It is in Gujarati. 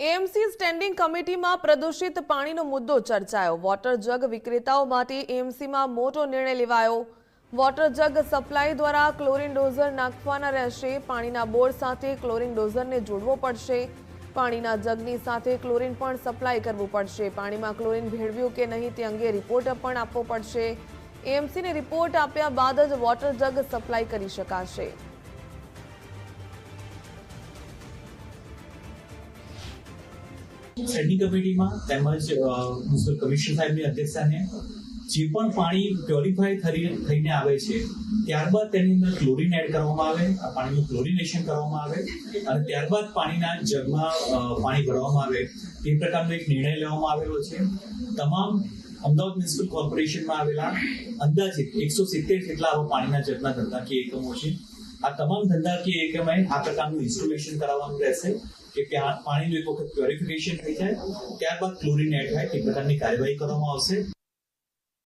એએમસી સ્ટેન્ડિંગ કમિટીમાં પ્રદૂષિત પાણીનો મુદ્દો ચર્ચાયો. વોટર જગ વિક્રેતાઓ માટે એએમસીમાં મોટો નિર્ણય લેવાયો. વોટર જગ સપ્લાય દ્વારા ક્લોરિન ડોઝર નાખવાના રહેશે. પાણીના બોર્ડ સાથે ક્લોરિન ડોઝરને જોડવો પડશે. પાણીના જગની સાથે ક્લોરીન પણ સપ્લાય કરવું પડશે. પાણીમાં ક્લોરિન ભેળવ્યું કે નહીં તે અંગે રિપોર્ટ પણ આપવો પડશે. એએમસીને રિપોર્ટ આપ્યા બાદ જ વોટર જગ સપ્લાય કરી શકાશે. સ્ટેન્ડિંગ કમિટીમાં તેમજ કમિશનર સાહેબની અધ્યક્ષતાને જે પણ પાણી પ્યોરિફાય થઈને આવે છે, ત્યારબાદ તેની અંદર ક્લોરીન એડ કરવામાં આવે પાણીનું ક્લોરિનેશન કરવામાં આવે અને ત્યારબાદ પાણીના જગમાં પાણી ભરવામાં આવે. તે પ્રકારનો એક નિર્ણય લેવામાં આવેલો છે. તમામ અમદાવાદ મ્યુનિસિપલ કોર્પોરેશનમાં આવેલા અંદાજિત એકસો સિત્તેર જેટલા પાણીના જગના ધંધાકીય એકમો છે. આ તમામ ધંધાકીય એકમે આ પ્રકારનું ઇન્સ્ટોલેશન કરાવવાનું રહેશે કે પાણીનું એક વખત પ્યોરિફિકેશન થઈ જાય, ત્યારબાદ ક્લોરીન એડ થાય, તે પ્રકારની કાર્યવાહી કરવામાં આવશે.